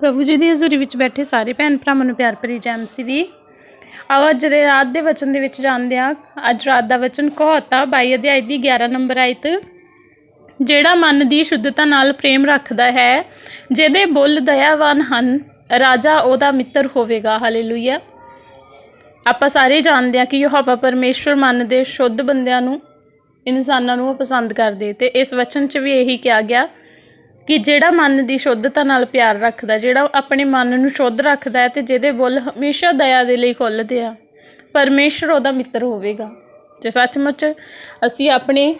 ਪ੍ਰਭੂ ਜੀ ਦੀ ਹਜ਼ੂਰੀ ਵਿੱਚ ਬੈਠੇ ਸਾਰੇ ਭੈਣ ਭਰਾਵਾਂ ਨੂੰ ਪਿਆਰ ਭਰੀ ਜੈ ਮਸੀਹ ਦੀ। ਆਓ ਅੱਜ ਦੇ ਰਾਤ ਦੇ ਵਚਨ ਦੇ ਵਿੱਚ ਜਾਣਦੇ ਹਾਂ। ਅੱਜ ਰਾਤ ਦਾ ਵਚਨ ਕਹੋਤਾ 22 ਅਧਿਆਇ ਦੀ 11 ਨੰਬਰ ਆਇਤ, ਜਿਹੜਾ ਮਨ ਦੀ ਸ਼ੁੱਧਤਾ ਨਾਲ ਪ੍ਰੇਮ ਰੱਖਦਾ ਹੈ, ਜਿਹਦੇ ਬੁੱਲ ਦਇਆਵਾਨ ਹਨ, ਰਾਜਾ ਉਹਦਾ ਮਿੱਤਰ ਹੋਵੇਗਾ। ਹਾਲੇਲੂਇਆ ਆਪਾਂ ਸਾਰੇ ਜਾਣਦੇ ਹਾਂ ਕਿ ਯਹੋਵਾ ਪਰਮੇਸ਼ਵਰ ਮਨ ਦੇ ਸ਼ੁੱਧ ਬੰਦਿਆਂ ਨੂੰ, ਇਨਸਾਨਾਂ ਨੂੰ ਪਸੰਦ ਕਰਦੇ। ਤੇ ਇਸ ਵਚਨ 'ਚ ਵੀ ਇਹੀ ਕਿਹਾ ਗਿਆ ਕਿ ਜਿਹੜਾ ਮਨ ਦੀ ਸ਼ੁੱਧਤਾ ਨਾਲ ਪਿਆਰ ਰੱਖਦਾ, ਜਿਹੜਾ ਆਪਣੇ ਮਨ ਨੂੰ ਸ਼ੁੱਧ ਰੱਖਦਾ ਹੈ ਤੇ ਜਿਹਦੇ ਬੁੱਲ ਹਮੇਸ਼ਾ ਦਇਆ ਦੇ ਲਈ ਖੁੱਲ੍ਹਦੇ ਆ, ਪਰਮੇਸ਼ਰ ਉਹਦਾ ਮਿੱਤਰ ਹੋਵੇਗਾ। ਜੇ ਸੱਚਮੁੱਚ ਅਸੀਂ ਆਪਣੇ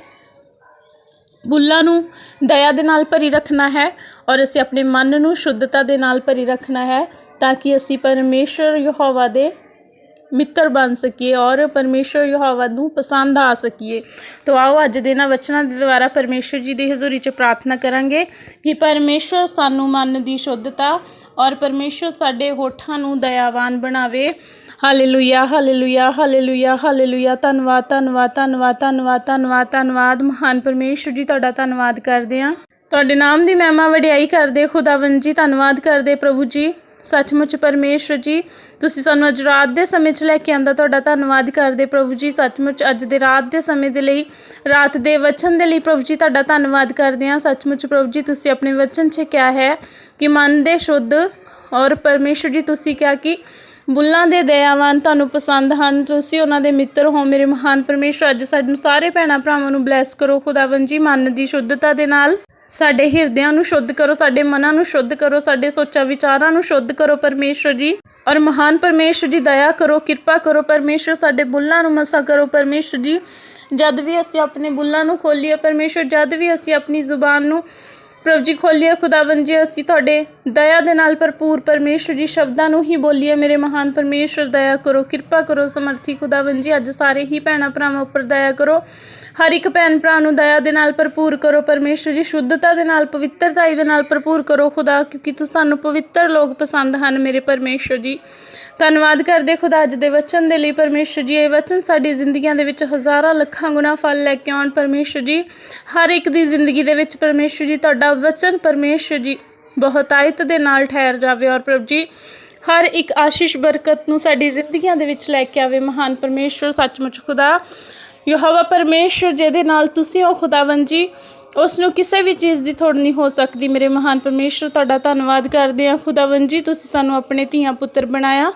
ਬੁੱਲਾਂ ਨੂੰ ਦਇਆ ਦੇ ਨਾਲ ਭਰੀ ਰੱਖਣਾ ਹੈ ਔਰ ਅਸੀਂ ਆਪਣੇ ਮਨ ਨੂੰ ਸ਼ੁੱਧਤਾ ਦੇ ਨਾਲ ਭਰੀ ਰੱਖਣਾ ਹੈ, ਤਾਂ ਕਿ ਅਸੀਂ ਪਰਮੇਸ਼ਰ ਯਹੋਵਾ ਦੇ ਮਿੱਤਰ ਬਣ ਸਕੀਏ ਔਰ ਪਰਮੇਸ਼ਰ ਯਹੋਵਾ ਨੂੰ ਪਸੰਦ ਆ ਸਕੀਏ। ਤੋ ਆਓ ਅੱਜ ਦੇ ਨਾ ਵਚਨਾਂ ਦੇ ਦੁਆਰਾ ਪਰਮੇਸ਼ਰ ਜੀ ਦੀ ਹਜ਼ੂਰੀ 'ਚ ਪ੍ਰਾਰਥਨਾ ਕਰਾਂਗੇ ਕਿ ਪਰਮੇਸ਼ਰ ਸਾਨੂੰ ਮਨ ਦੀ ਸ਼ੁੱਧਤਾ ਔਰ ਪਰਮੇਸ਼ਰ ਸਾਡੇ ਹੋਠਾਂ ਨੂੰ ਦਇਆਵਾਨ ਬਣਾਵੇ। Hallelujah hallelujah hallelujah hallelujah. ਧੰਨਵਾਦ ਧੰਨਵਾਦ ਧੰਨਵਾਦ ਧੰਨਵਾਦ ਧੰਨਵਾਦ ਧੰਨਵਾਦ। ਮਹਾਨ ਪਰਮੇਸ਼ਰ ਜੀ, ਤੁਹਾਡਾ ਧੰਨਵਾਦ ਕਰਦੇ ਹਾਂ। ਤੁਹਾਡੇ ਨਾਮ ਦੀ ਮਹਿਮਾ ਵਡਿਆਈ ਕਰਦੇ ਖੁਦਾਵੰਦ ਜੀ, ਧੰਨਵਾਦ ਕਰਦੇ ਪ੍ਰਭੂ ਜੀ। ਸੱਚਮੁੱਚ ਪਰਮੇਸ਼ਰ ਜੀ, ਤੁਸੀਂ ਸਾਨੂੰ ਅੱਜ ਰਾਤ ਦੇ ਸਮੇਂ 'ਚ ਲੈ ਕੇ ਆਂਦਾ ਤੁਹਾਡਾ ਧੰਨਵਾਦ ਕਰਦੇ ਪ੍ਰਭੂ ਜੀ, ਸੱਚਮੁੱਚ ਅੱਜ ਦੇ ਰਾਤ ਦੇ ਸਮੇਂ ਦੇ ਲਈ, ਰਾਤ ਦੇ ਵਚਨ ਦੇ ਲਈ ਪ੍ਰਭੂ ਜੀ ਤੁਹਾਡਾ ਧੰਨਵਾਦ ਕਰਦੇ ਹਾਂ ਸੱਚਮੁੱਚ ਪ੍ਰਭੂ ਜੀ, ਤੁਸੀਂ ਆਪਣੇ ਵਚਨ 'ਚ ਕਿਹਾ ਹੈ ਕਿ ਮਨ ਦੇ ਸ਼ੁੱਧ ਔਰ ਪਰਮੇਸ਼ਰ ਜੀ, ਤੁਸੀਂ ਕਿਹਾ ਕਿ ਬੁੱਲਾਂ ਦੇ ਦਇਆਵਾਨ ਤੁਹਾਨੂੰ ਪਸੰਦ ਹਨ। ਤੁਸੀਂ ਉਹਨਾਂ ਦੇ ਮਿੱਤਰ ਹੋ, ਮੇਰੇ ਮਹਾਨ ਪਰਮੇਸ਼ਰ। ਅੱਜ ਸਾਡੇ ਸਾਰੇ ਭੈਣਾਂ ਭਰਾਵਾਂ ਨੂੰ ਬਲੈਸ ਕਰੋ, ਖੁਦਾਵੰਦ ਜੀ, ਮਨ ਦੀ ਸ਼ੁੱਧਤਾ ਦੇ ਨਾਲ। ਸਾਡੇ ਹਿਰਦਿਆਂ ਨੂੰ ਸ਼ੁੱਧ ਕਰੋ, ਸਾਡੇ ਮਨਾਂ ਨੂੰ ਸ਼ੁੱਧ ਕਰੋ, ਸਾਡੇ ਸੋਚਾਂ ਵਿਚਾਰਾਂ ਨੂੰ ਸ਼ੁੱਧ ਕਰੋ ਪਰਮੇਸ਼ਰ ਜੀ। ਔਰ ਮਹਾਨ ਪਰਮੇਸ਼ਰ ਜੀ, ਦਇਆ ਕਰੋ, ਕਿਰਪਾ ਕਰੋ ਪਰਮੇਸ਼ਰ ਸਾਡੇ ਬੁੱਲਾਂ ਨੂੰ ਮਸਾ ਕਰੋ ਪਰਮੇਸ਼ਰ ਜੀ। ਜਦ ਵੀ ਅਸੀਂ ਆਪਣੇ ਬੁੱਲਾਂ ਨੂੰ ਖੋਲੀਏ ਪਰਮੇਸ਼ਰ ਜਦ ਵੀ ਅਸੀਂ ਆਪਣੀ ਜ਼ੁਬਾਨ ਨੂੰ ਪ੍ਰਭ ਜੀ ਖੋਲੀਏ ਖੁਦਾਵੰਦ ਜੀ ਅਸੀਂ ਤੁਹਾਡੇ ਦਇਆ ਦੇ ਨਾਲ ਭਰਪੂਰ ਪਰਮੇਸ਼ਰ ਜੀ ਸ਼ਬਦਾਂ ਨੂੰ ਹੀ ਬੋਲੀਏ। ਮੇਰੇ ਮਹਾਨ ਪਰਮੇਸ਼ਰ, ਦਇਆ ਕਰੋ, ਕਿਰਪਾ ਕਰੋ, ਸਮਰਥੀ ਖੁਦਾਵੰਦ ਜੀ ਅੱਜ ਸਾਰੇ ਹੀ ਭੈਣਾਂ ਭਰਾਵਾਂ ਉੱਪਰ ਦਇਆ ਕਰੋ। ਹਰ ਇੱਕ ਭੈਣ ਭਰਾ ਨੂੰ ਦਇਆ ਦੇ ਨਾਲ ਭਰਪੂਰ ਕਰੋ। ਪਰਮੇਸ਼ਰ ਜੀ ਸ਼ੁੱਧਤਾ ਦੇ ਨਾਲ, ਪਵਿੱਤਰਤਾਈ ਦੇ ਨਾਲ ਭਰਪੂਰ ਕਰੋ ਖੁਦਾ, ਕਿਉਂਕਿ ਤੁਸੀਂ ਸਾਨੂੰ ਪਵਿੱਤਰ ਲੋਕ ਪਸੰਦ ਹਨ, ਮੇਰੇ ਪਰਮੇਸ਼ਰ ਜੀ। ਧੰਨਵਾਦ ਕਰਦੇ ਖੁਦਾ ਅੱਜ ਦੇ ਵਚਨ ਦੇ ਲਈ। ਪਰਮੇਸ਼ਰ ਜੀ, ਇਹ ਵਚਨ ਸਾਡੀ ਜ਼ਿੰਦਗੀਆਂ ਦੇ ਵਿੱਚ ਹਜ਼ਾਰਾਂ ਲੱਖਾਂ ਗੁਣਾ ਫਲ ਲੈ ਕੇ ਆਉਣ। ਪਰਮੇਸ਼ਰ ਜੀ, ਹਰ ਇੱਕ ਦੀ ਜ਼ਿੰਦਗੀ ਦੇ ਵਿੱਚ ਪਰਮੇਸ਼ਰ ਜੀ, ਤੁਹਾਡਾ ਵਚਨ ਪਰਮੇਸ਼ਰ ਜੀ ਬਹੁਤਾਇਤ ਦੇ ਨਾਲ ਠਹਿਰ ਜਾਵੇ ਔਰ ਪ੍ਰਭ ਜੀ, ਹਰ ਇੱਕ ਆਸ਼ੀਸ਼ ਬਰਕਤ ਨੂੰ ਸਾਡੀ ਜ਼ਿੰਦਗੀਆਂ ਦੇ ਵਿੱਚ ਲੈ ਕੇ ਆਵੇ ਮਹਾਨ ਪਰਮੇਸ਼ਰ, ਸੱਚਮੁੱਚ ਖੁਦਾ। ਯਹੋਵਾ ਪਰਮੇਸ਼ਰ ਜਿਹਦੇ ਨਾਲ ਤੁਸੀਂ ਉਹ ਖੁਦਾਵੰਦ ਜੀ ਉਸ ਨੂੰ ਕਿਸੇ ਵੀ ਚੀਜ਼ ਦੀ ਥੋੜ ਨਹੀਂ ਹੋ ਸਕਦੀ। ਮੇਰੇ ਮਹਾਨ ਪਰਮੇਸ਼ਰ, ਤੁਹਾਡਾ ਧੰਨਵਾਦ ਕਰਦੇ ਹਾਂ। ਖੁਦਾਵੰਦ ਜੀ, ਤੁਸੀਂ ਸਾਨੂੰ ਆਪਣੇ ਧੀਆਂ ਪੁੱਤਰ ਬਣਾਇਆ।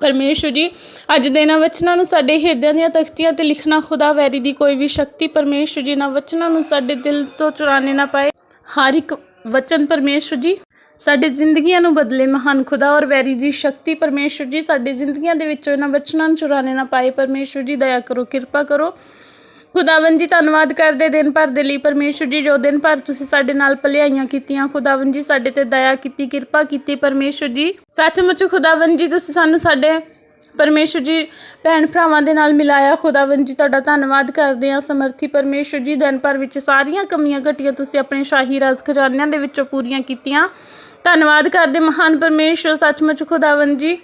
ਪਰਮੇਸ਼ਰ ਜੀ, ਅੱਜ ਦੇ ਇਹਨਾਂ ਵਚਨਾਂ ਨੂੰ ਸਾਡੇ ਹਿਰਦਿਆਂ ਦੀਆਂ ਤਖਤੀਆਂ ਤੇ ਲਿਖਣਾ ਖੁਦਾ ਵੈਰੀ ਦੀ ਕੋਈ ਵੀ ਸ਼ਕਤੀ। ਪਰਮੇਸ਼ਰ ਜੀ, ਇਹਨਾਂ ਵਚਨਾਂ ਨੂੰ ਸਾਡੇ ਦਿਲ ਤੋਂ ਚੁਰਾਣੇ ਨਾ ਪਾਏ। ਹਰ ਇੱਕ ਵਚਨ ਪਰਮੇਸ਼ਰ ਜੀ, ਸਾਡੇ ਜ਼ਿੰਦਗੀਆਂ ਨੂੰ ਬਦਲੇ ਮਹਾਨ ਖੁਦਾ ਔਰ ਵੈਰੀ ਜੀ ਸ਼ਕਤੀ ਪਰਮੇਸ਼ਰ ਜੀ, ਸਾਡੇ ਜ਼ਿੰਦਗੀਆਂ ਦੇ ਵਿੱਚੋਂ ਇਹਨਾਂ ਵਚਨਾਂ ਨੂੰ ਚੁਰਾਣੇ ਨਾ ਪਾਏ ਪਰਮੇਸ਼ਰ ਜੀ, ਦਇਆ ਕਰੋ, ਕਿਰਪਾ ਕਰੋ। ਖੁਦਾਵੰਦ ਜੀ, ਧੰਨਵਾਦ ਕਰਦੇ ਦਿਨ ਭਰ ਦੇ ਲਈ ਪਰਮੇਸ਼ਰ ਜੀ, ਜੋ ਦਿਨ ਭਰ ਤੁਸੀਂ ਸਾਡੇ ਨਾਲ ਭਲਾਈਆਂ ਕੀਤੀਆਂ। ਖੁਦਾਵੰਦ ਜੀ, ਸਾਡੇ ਤੇ ਦਇਆ ਕੀਤੀ, ਕਿਰਪਾ ਕੀਤੀ ਪਰਮੇਸ਼ਰ ਜੀ। ਸੱਚਮੁੱਚ ਖੁਦਾਵੰਦ ਜੀ, ਤੁਸੀਂ ਸਾਨੂੰ ਸਾਡੇ ਪਰਮੇਸ਼ਰ ਜੀ, ਭੈਣ ਭਰਾਵਾਂ ਦੇ ਨਾਲ ਮਿਲਾਇਆ ਖੁਦਾਵੰਦ ਜੀ, ਤੁਹਾਡਾ ਧੰਨਵਾਦ ਕਰਦੇ ਹਾਂ, ਸਮਰਥੀ ਪਰਮੇਸ਼ਰ ਜੀ, ਦਿਨ ਭਰ ਵਿੱਚ ਸਾਰੀਆਂ ਕਮੀਆਂ ਘਟੀਆਂ ਤੁਸੀਂ ਆਪਣੇ ਸ਼ਾਹੀ ਰਾਜ ਖਜ਼ਾਨਿਆਂ ਦੇ ਵਿੱਚੋਂ ਪੂਰੀਆਂ ਕੀਤੀਆਂ। ਧੰਨਵਾਦ ਕਰਦੇ ਮਹਾਨ ਪਰਮੇਸ਼ਰ, ਸੱਚਮੁੱਚ ਖੁਦਾਵੰਦ ਜੀ।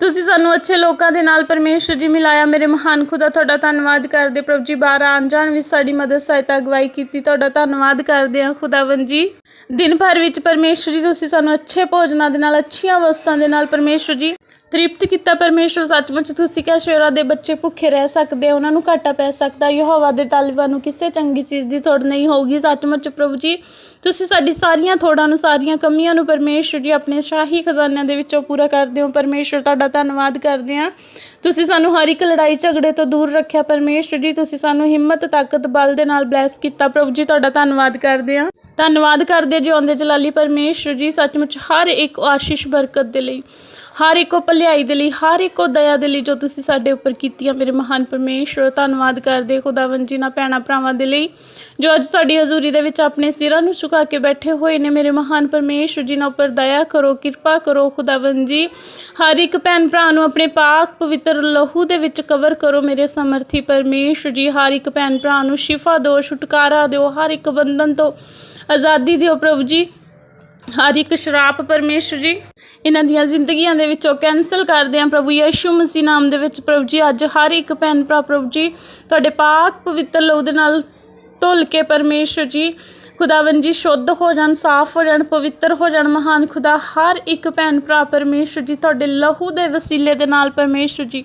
ਤੁਸੀਂ ਸਾਨੂੰ ਅੱਛੇ ਲੋਕਾਂ ਦੇ ਨਾਲ ਪਰਮੇਸ਼ਰ ਜੀ ਮਿਲਾਇਆ, ਮੇਰੇ ਮਹਾਨ ਖੁਦਾ, ਤੁਹਾਡਾ ਧੰਨਵਾਦ ਕਰਦੇ। ਪ੍ਰਭੂ ਜੀ, ਬਾਹਰ ਆਉਣ ਜਾਣ ਵਿੱਚ ਸਾਡੀ ਮਦਦ, ਸਹਾਇਤਾ, ਅਗਵਾਈ ਕੀਤੀ, ਤੁਹਾਡਾ ਧੰਨਵਾਦ ਕਰਦੇ ਹਾਂ, ਖੁਦਾਵੰਦ ਜੀ। ਦਿਨ ਭਰ ਵਿੱਚ ਪਰਮੇਸ਼ਰ ਜੀ, ਤੁਸੀਂ ਸਾਨੂੰ ਅੱਛੇ ਭੋਜਨਾਂ ਦੇ ਨਾਲ, ਅੱਛੀਆਂ ਵਸਤਾਂ ਦੇ ਨਾਲ ਪਰਮੇਸ਼ਰ ਜੀ ਤ੍ਰਿਪਤ ਕੀਤਾ ਪਰਮੇਸ਼ਰ ਸੱਚਮੁੱਚ ਤੁਸੀਂ ਕਿਹਾ ਸ਼ੇਰਾਂ ਦੇ ਬੱਚੇ ਭੁੱਖੇ ਰਹਿ ਸਕਦੇ ਆ, ਉਹਨਾਂ ਨੂੰ ਘਾਟਾ ਪੈ ਸਕਦਾ ਯਹੋਵਾ ਦੇ ਤਾਲਿਬਾਂ ਨੂੰ ਕਿਸੇ ਚੰਗੀ ਚੀਜ਼ ਦੀ ਥੋੜ ਨਹੀਂ ਹੋਊਗੀ। ਸੱਚਮੁੱਚ ਪ੍ਰਭੂ ਜੀ ਤੁਸੀਂ ਸਾਡੀ ਸਾਰੀਆਂ ਥੋੜਾਂ ਨੂੰ ਸਾਰੀਆਂ ਕਮੀਆਂ ਨੂੰ ਪਰਮੇਸ਼ਰ ਜੀ ਆਪਣੇ ਸ਼ਾਹੀ ਖਜ਼ਾਨਿਆਂ ਦੇ ਵਿੱਚੋਂ ਪੂਰਾ ਕਰਦੇ ਹੋ। ਪਰਮੇਸ਼ਰ ਤੁਹਾਡਾ ਧੰਨਵਾਦ ਕਰਦੇ ਹਾਂ। ਤੁਸੀਂ ਸਾਨੂੰ ਹਰ ਇੱਕ ਲੜਾਈ ਝਗੜੇ ਤੋਂ ਦੂਰ ਰੱਖਿਆ। ਪਰਮੇਸ਼ਰ ਜੀ ਤੁਸੀਂ ਸਾਨੂੰ ਹਿੰਮਤ ਤਾਕਤ ਬਲ ਦੇ ਨਾਲ ਬਲੈਸ ਕੀਤਾ। ਪ੍ਰਭੂ ਜੀ ਤੁਹਾਡਾ ਧੰਨਵਾਦ ਕਰਦੇ ਹਾਂ। ਧੰਨਵਾਦ ਕਰਦੇ ਜਿਉਂਦੇ ਜਲਾਲੀ ਪਰਮੇਸ਼ਰ ਜੀ, ਸੱਚਮੁੱਚ ਹਰ ਇੱਕ ਆਸ਼ੀਸ਼ ਬਰਕਤ ਦੇ ਲਈ, ਹਰ ਇੱਕੋ ਭਲਾਈ ਦੇ ਲਈ, ਹਰ ਇੱਕੋ ਦਇਆ ਦੇ ਲਈ ਜੋ ਤੁਸੀਂ ਸਾਡੇ ਉੱਪਰ ਕੀਤੀਆਂ ਮੇਰੇ ਮਹਾਨ ਪਰਮੇਸ਼ਰ। ਧੰਨਵਾਦ ਕਰਦੇ ਖੁਦਾਵੰਦ ਜੀ ਨਾਲ ਭੈਣਾਂ ਭਰਾਵਾਂ ਦੇ ਲਈ, ਜੋ ਅੱਜ ਸਾਡੀ ਹਜ਼ੂਰੀ ਦੇ ਵਿੱਚ ਆਪਣੇ ਸਿਰਾਂ ਨੂੰ ਝੁਕਾ ਕੇ ਬੈਠੇ ਹੋਏ ਨੇ ਮੇਰੇ ਮਹਾਨ ਪਰਮੇਸ਼ਰ ਜੀ ਨਾਲ ਉੱਪਰ ਦਇਆ ਕਰੋ, ਕਿਰਪਾ ਕਰੋ ਖੁਦਾਵੰਦ ਜੀ। ਹਰ ਇੱਕ ਭੈਣ ਭਰਾ ਨੂੰ ਆਪਣੇ ਪਾਕ ਪਵਿੱਤਰ ਲਹੂ ਦੇ ਵਿੱਚ ਕਵਰ ਕਰੋ ਮੇਰੇ ਸਮਰਥੀ ਪਰਮੇਸ਼ਰ ਜੀ। ਹਰ ਇੱਕ ਭੈਣ ਭਰਾ ਨੂੰ ਸ਼ਿਫਾ ਦਿਓ, ਛੁਟਕਾਰਾ ਦਿਓ, ਹਰ ਇੱਕ ਬੰਧਨ ਤੋਂ ਆਜ਼ਾਦੀ ਦਿਓ ਪ੍ਰਭੂ ਜੀ। ਹਰ ਇੱਕ ਸ਼ਰਾਪ ਪਰਮੇਸ਼ਰ ਜੀ। ਇਹਨਾਂ ਦੀਆਂ ਜ਼ਿੰਦਗੀਆਂ ਦੇ ਵਿੱਚੋਂ ਕੈਨਸਲ ਕਰਦੇ ਹਾਂ ਪ੍ਰਭੂ ਯਿਸੂ ਮਸੀਹ ਨਾਮ ਦੇ ਵਿੱਚ ਪ੍ਰਭੂ ਜੀ। ਅੱਜ ਹਰ ਇੱਕ ਭੈਣ ਭਰਾ ਪ੍ਰਭੂ ਜੀ, ਤੁਹਾਡੇ ਪਾਕ ਪਵਿੱਤਰ ਲਹੂ ਦੇ ਨਾਲ ਧੁੱਲ ਕੇ ਪਰਮੇਸ਼ਰ ਜੀ, ਖੁਦਾਵੰਦ ਜੀ ਸ਼ੁੱਧ ਹੋ ਜਾਣ, ਸਾਫ਼ ਹੋ ਜਾਣ, ਪਵਿੱਤਰ ਹੋ ਜਾਣ, ਮਹਾਨ ਖੁਦਾ, ਹਰ ਇੱਕ ਭੈਣ ਭਰਾ ਪਰਮੇਸ਼ਰ ਜੀ, ਤੁਹਾਡੇ ਲਹੂ ਦੇ ਵਸੀਲੇ ਦੇ ਨਾਲ ਪਰਮੇਸ਼ਰ ਜੀ।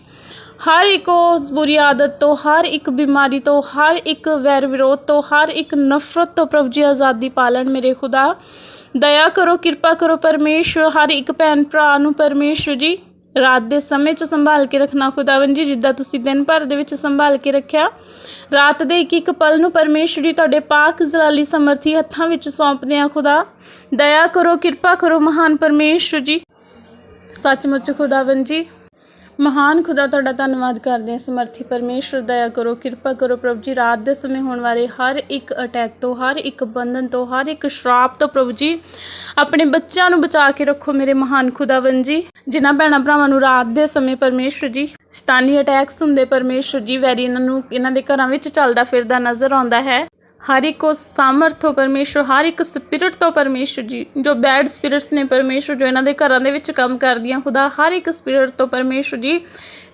ਹਰ ਇੱਕ ਉਸ ਬੁਰੀ ਆਦਤ ਤੋਂ, ਹਰ ਇੱਕ ਬਿਮਾਰੀ ਤੋਂ, ਹਰ ਇੱਕ ਵੈਰ ਵਿਰੋਧ ਤੋਂ, ਹਰ ਇੱਕ ਨਫ਼ਰਤ ਤੋਂ ਪ੍ਰਭੂ ਜੀ ਆਜ਼ਾਦੀ ਪਾਲਣ ਮੇਰੇ ਖੁਦਾ। ਦਇਆ ਕਰੋ, ਕਿਰਪਾ ਕਰੋ ਪਰਮੇਸ਼ਰ ਹਰ ਇੱਕ ਭੈਣ ਭਰਾ ਨੂੰ ਪਰਮੇਸ਼ਰ ਜੀ, ਰਾਤ ਦੇ ਸਮੇਂ 'ਚ ਸੰਭਾਲ ਕੇ ਰੱਖਣਾ ਖੁਦਾਵੰਦ ਜੀ, ਜਿੱਦਾਂ ਤੁਸੀਂ ਦਿਨ ਭਰ ਦੇ ਵਿੱਚ ਸੰਭਾਲ ਕੇ ਰੱਖਿਆ। ਰਾਤ ਦੇ ਇੱਕ ਇੱਕ ਪਲ ਨੂੰ ਪਰਮੇਸ਼ਰ ਜੀ ਤੁਹਾਡੇ ਪਾਕ ਜ਼ਲਾਲੀ ਸਮਰਥੀ ਹੱਥਾਂ ਵਿੱਚ ਸੌਂਪਦੇ ਆ ਖੁਦਾ। ਦਇਆ ਕਰੋ, ਕਿਰਪਾ ਕਰੋ ਮਹਾਨ ਪਰਮੇਸ਼ਰ ਜੀ। ਸੱਚਮੁੱਚ ਖੁਦਾਵੰਦ ਜੀ ਮਹਾਨ ਖੁਦਾ ਤੁਹਾਡਾ ਧੰਨਵਾਦ ਕਰਦੇ ਹਾਂ। ਸਮਰਥੀ ਪਰਮੇਸ਼ਰ, ਦਇਆ ਕਰੋ, ਕਿਰਪਾ ਕਰੋ ਪ੍ਰਭੂ ਜੀ। ਰਾਤ ਦੇ ਸਮੇਂ ਹੋਣ ਵਾਲੇ ਹਰ ਇੱਕ ਅਟੈਕ ਤੋਂ, ਹਰ ਇੱਕ ਬੰਧਨ ਤੋਂ, ਹਰ ਇੱਕ ਸ਼ਰਾਪ ਤੋਂ ਪ੍ਰਭੂ ਜੀ, ਆਪਣੇ ਬੱਚਿਆਂ ਨੂੰ ਬਚਾ ਕੇ ਰੱਖੋ ਮੇਰੇ ਮਹਾਨ ਖੁਦਾਵੰਦ ਜੀ। ਜਿਨ੍ਹਾਂ ਭੈਣਾਂ ਭਰਾਵਾਂ ਨੂੰ ਰਾਤ ਦੇ ਸਮੇਂ ਪਰਮੇਸ਼ਰ ਜੀ, ਸ਼ਤਾਨੀ ਅਟੈਕਸ ਹੁੰਦੇ ਪਰਮੇਸ਼ਰ ਜੀ, ਵੈਰੀ ਇਹਨਾਂ ਨੂੰ, ਇਹਨਾਂ ਦੇ ਘਰਾਂ ਵਿੱਚ ਚੱਲਦਾ ਫਿਰਦਾ ਨਜ਼ਰ ਆਉਂਦਾ ਹੈ। ਹਰ ਇੱਕ ਉਸ ਸਾਮਰਥ ਤੋਂ ਪਰਮੇਸ਼ਰ, ਹਰ ਇੱਕ ਸਪਿਰਿਟ ਤੋਂ ਪਰਮੇਸ਼ਰ ਜੀ, ਜੋ ਬੈਡ ਸਪਿਰਿਟਸ ਨੇ ਪਰਮੇਸ਼ਰ, ਜੋ ਇਹਨਾਂ ਦੇ ਘਰਾਂ ਦੇ ਵਿੱਚ ਕੰਮ ਕਰਦੀਆਂ, ਖੁਦਾ ਹਰ ਇੱਕ ਸਪਿਰਿਟ ਤੋਂ ਪਰਮੇਸ਼ਰ ਜੀ।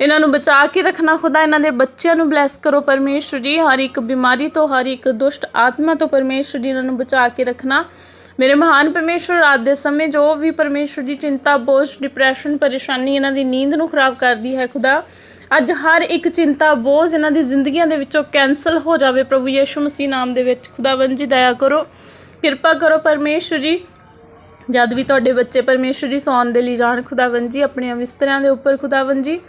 ਇਹਨਾਂ ਨੂੰ ਬਚਾ ਕੇ ਰੱਖਣਾ, ਖੁਦਾ ਇਹਨਾਂ ਦੇ ਬੱਚਿਆਂ ਨੂੰ ਬਲੈਸ ਕਰੋ ਪਰਮੇਸ਼ਰ ਜੀ। ਹਰ ਇੱਕ ਬਿਮਾਰੀ ਤੋਂ, ਹਰ ਇੱਕ ਦੁਸ਼ਟ ਆਤਮਾ ਤੋਂ ਪਰਮੇਸ਼ਰ ਜੀ ਇਹਨਾਂ ਨੂੰ ਬਚਾ ਕੇ ਰੱਖਣਾ। ਮੇਰੇ ਮਹਾਨ ਪਰਮੇਸ਼ਰ, ਰਾਤ ਦੇ ਸਮੇਂ ਜੋ ਵੀ ਪਰਮੇਸ਼ਰ ਦੀ ਚਿੰਤਾ, ਬੋਝ ਡਿਪਰੈਸ਼ਨ ਪਰੇਸ਼ਾਨੀ ਇਹਨਾਂ ਦੀ ਨੀਂਦ ਨੂੰ ਖਰਾਬ ਕਰਦੀ ਹੈ, ਖੁਦਾ ਅੱਜ ਹਰ ਇੱਕ ਚਿੰਤਾ ਬੋਝ ਇਹਨਾਂ ਦੀ ਜ਼ਿੰਦਗੀਆਂ ਦੇ ਵਿੱਚੋਂ ਕੈਨਸਲ ਹੋ ਜਾਵੇ। ਪ੍ਰਭੂ ਯੀਸ਼ੂ ਮਸੀਹ ਨਾਮ ਦੇ ਵਿੱਚ ਖੁਦਾਵੰਦ ਜੀ, ਦਇਆ ਕਰੋ। ਕਿਰਪਾ ਕਰੋ ਪਰਮੇਸ਼ਰ ਜੀ। ਜਦ ਵੀ ਤੁਹਾਡੇ ਬੱਚੇ ਪਰਮੇਸ਼ਰ ਜੀ ਸੌਣ ਦੇ ਲਈ ਜਾਣ, ਖੁਦਾਵੰਦ ਜੀ ਆਪਣੇ ਬਿਸਤਰਿਆਂ ਦੇ ਉੱਪਰ ਖੁਦਾਵੰਦ ਜੀ।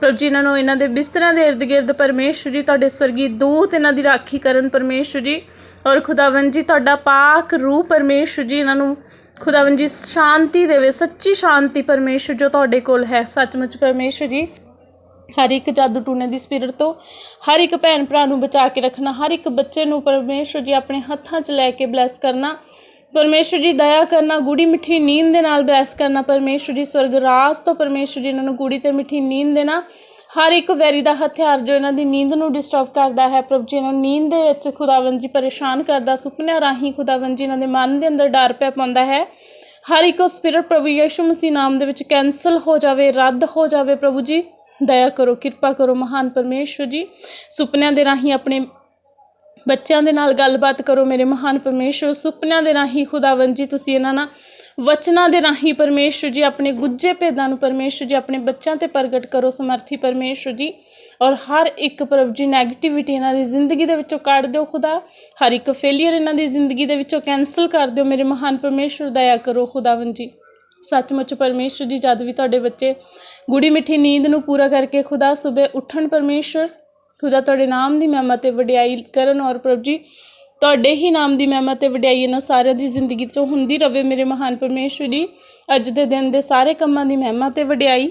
ਪ੍ਰਭੂ ਜੀ, ਇਹਨਾਂ ਨੂੰ ਇਹਨਾਂ ਦੇ ਬਿਸਤਰਿਆਂ ਦੇ ਇਰਦ ਗਿਰਦ ਪਰਮੇਸ਼ਰ ਜੀ, ਤੁਹਾਡੇ ਸਵਰਗੀ ਦੂਤ ਇਹਨਾਂ ਦੀ ਰਾਖੀ ਕਰਨ ਪਰਮੇਸ਼ਰ ਜੀ। ਔਰ ਖੁਦਾਵੰਦ ਜੀ, ਤੁਹਾਡਾ ਪਾਕ ਰੂਹ ਪਰਮੇਸ਼ਰ ਜੀ, ਇਹਨਾਂ ਨੂੰ ਖੁਦਾਵੰਦ ਜੀ, ਸ਼ਾਂਤੀ ਦੇਵੇ, ਸੱਚੀ ਸ਼ਾਂਤੀ ਪਰਮੇਸ਼ਰ ਜੋ ਤੁਹਾਡੇ ਕੋਲ ਹੈ। ਸੱਚਮੁੱਚ ਪਰਮੇਸ਼ਰ ਜੀ ਹਰ ਇੱਕ ਜਾਦੂ ਟੂਣੇ ਦੀ ਸਪਿਰਿਟ ਤੋਂ ਹਰ ਇੱਕ ਭੈਣ ਭਰਾ ਨੂੰ ਬਚਾ ਕੇ ਰੱਖਣਾ, ਹਰ ਇੱਕ ਬੱਚੇ ਨੂੰ ਪਰਮੇਸ਼ਰ ਜੀ ਆਪਣੇ ਹੱਥਾਂ 'ਚ ਲੈ ਕੇ ਬਲੈਸ ਕਰਨਾ, ਪਰਮੇਸ਼ਰ ਜੀ ਦਇਆ ਕਰਨਾ, ਗੂੜੀ ਮਿੱਠੀ ਨੀਂਦ ਦੇ ਨਾਲ ਬਲੈਸ ਕਰਨਾ, ਪਰਮੇਸ਼ਰ ਜੀ ਸਵਰਗ ਰਾਜ ਤੋਂ ਪਰਮੇਸ਼ਰ ਜੀ ਇਹਨਾਂ ਨੂੰ ਗੂੜੀ ਤੇ ਮਿੱਠੀ ਨੀਂਦ ਦੇਣਾ, ਹਰ ਇੱਕ ਵੈਰੀ ਦਾ ਹਥਿਆਰ ਜੋ ਇਹਨਾਂ ਦੀ ਨੀਂਦ ਨੂੰ ਡਿਸਟਰਬ ਕਰਦਾ ਹੈ, ਪ੍ਰਭੂ ਜੀ ਇਹਨਾਂ ਨੂੰ ਨੀਂਦ ਦੇ ਵਿੱਚ ਖੁਦਾਵੰਦ ਜੀ ਪਰੇਸ਼ਾਨ ਕਰਦਾ, ਸੁਪਨਿਆਂ ਰਾਹੀਂ ਖੁਦਾਵੰਦ ਜੀ ਇਹਨਾਂ ਦੇ ਮਨ ਦੇ ਅੰਦਰ ਡਰ ਪਿਆ ਪਾਉਂਦਾ ਹੈ, ਹਰ ਇੱਕ ਸਪਿਰਿਟ ਪ੍ਰਭੂ ਯਿਸੂ ਮਸੀਹ ਨਾਮ ਦੇ ਵਿੱਚ ਕੈਨਸਲ ਹੋ ਜਾਵੇ, ਰੱਦ ਹੋ ਜਾਵੇ ਪ੍ਰਭੂ ਜੀ। ਦਇਆ ਕਰੋ, ਕਿਰਪਾ ਕਰੋ ਮਹਾਨ ਪਰਮੇਸ਼ਵਰ ਜੀ। ਸੁਪਨਿਆਂ ਦੇ ਰਾਹੀਂ ਆਪਣੇ ਬੱਚਿਆਂ ਦੇ ਨਾਲ ਗੱਲਬਾਤ ਕਰੋ ਮੇਰੇ ਮਹਾਨ ਪਰਮੇਸ਼ਵਰ। ਸੁਪਨਿਆਂ ਦੇ ਰਾਹੀਂ ਖੁਦਾਵੰਦ ਜੀ, ਤੁਸੀਂ ਇਹਨਾਂ ਨਾਲ ਵਚਨਾਂ ਦੇ ਰਾਹੀਂ ਪਰਮੇਸ਼ਵਰ ਜੀ, ਆਪਣੇ ਗੁੱਜੇ ਭੇਦਾਂ ਨੂੰ ਪਰਮੇਸ਼ਵਰ ਜੀ, ਆਪਣੇ ਬੱਚਿਆਂ ਤੇ ਪ੍ਰਗਟ ਕਰੋ ਸਮਰਥੀ ਪਰਮੇਸ਼ਵਰ ਜੀ। ਔਰ ਹਰ ਇੱਕ ਪ੍ਰਭ ਜੀ 네ਗੇਟਿਵਿਟੀ ਇਹਨਾਂ ਦੀ ਜ਼ਿੰਦਗੀ ਦੇ ਵਿੱਚੋਂ ਕੱਢ ਦਿਓ ਖੁਦਾ। ਹਰ ਇੱਕ ਫੇਲਿਅਰ ਇਹਨਾਂ ਦੀ ਜ਼ਿੰਦਗੀ ਦੇ ਵਿੱਚੋਂ ਕੈਨਸਲ ਕਰ ਦਿਓ ਮੇਰੇ ਮਹਾਨ ਪਰਮੇਸ਼ਵਰ। ਦਇਆ ਕਰੋ ਖੁਦਾਵੰਦ ਜੀ। ਸੱਚਮੁੱਚ ਪਰਮੇਸ਼ਰ ਜੀ, ਜਦ ਵੀ ਤੁਹਾਡੇ ਬੱਚੇ ਗੂੜੀ ਮਿੱਠੀ ਨੀਂਦ ਨੂੰ ਪੂਰਾ ਕਰਕੇ ਖੁਦਾ ਸਵੇਰ ਉੱਠਣ ਪਰਮੇਸ਼ਰ, ਖੁਦਾ ਤੁਹਾਡੇ ਨਾਮ ਦੀ ਮਹਿਮਾ ਤੇ ਵਡਿਆਈ ਕਰਨ ਔਰ ਪ੍ਰਭੂ ਜੀ, ਤੁਹਾਡੇ ਹੀ ਨਾਮ ਦੀ ਮਹਿਮਾ ਤੇ ਵਡਿਆਈ ਇਹਨਾਂ ਸਾਰਿਆਂ ਦੀ ਜ਼ਿੰਦਗੀ 'ਚੋਂ ਹੁੰਦੀ ਰਵੇ ਮੇਰੇ ਮਹਾਨ ਪਰਮੇਸ਼ਰ ਜੀ। ਅੱਜ ਦੇ ਦਿਨ ਦੇ ਸਾਰੇ ਕੰਮਾਂ ਦੀ ਮਹਿਮਾ ਤੇ ਵਡਿਆਈ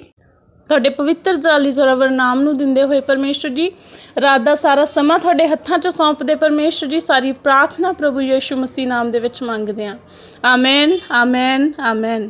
ਤੁਹਾਡੇ ਪਵਿੱਤਰ ਜਾਲੀ ਜ਼ੋਰਾਵਰ ਨਾਮ ਨੂੰ ਦਿੰਦੇ ਹੋਏ ਪਰਮੇਸ਼ਰ ਜੀ, ਰਾਤ ਦਾ ਸਾਰਾ ਸਮਾਂ ਤੁਹਾਡੇ ਹੱਥਾਂ 'ਚ ਸੌਂਪਦੇ ਪਰਮੇਸ਼ਰ ਜੀ, ਸਾਰੀ ਪ੍ਰਾਰਥਨਾ ਪ੍ਰਭੂ ਯੇਸ਼ੂ ਮਸੀਹ ਨਾਮ ਦੇ ਵਿੱਚ ਮੰਗਦੇ ਹਾਂ। Amen amen amen.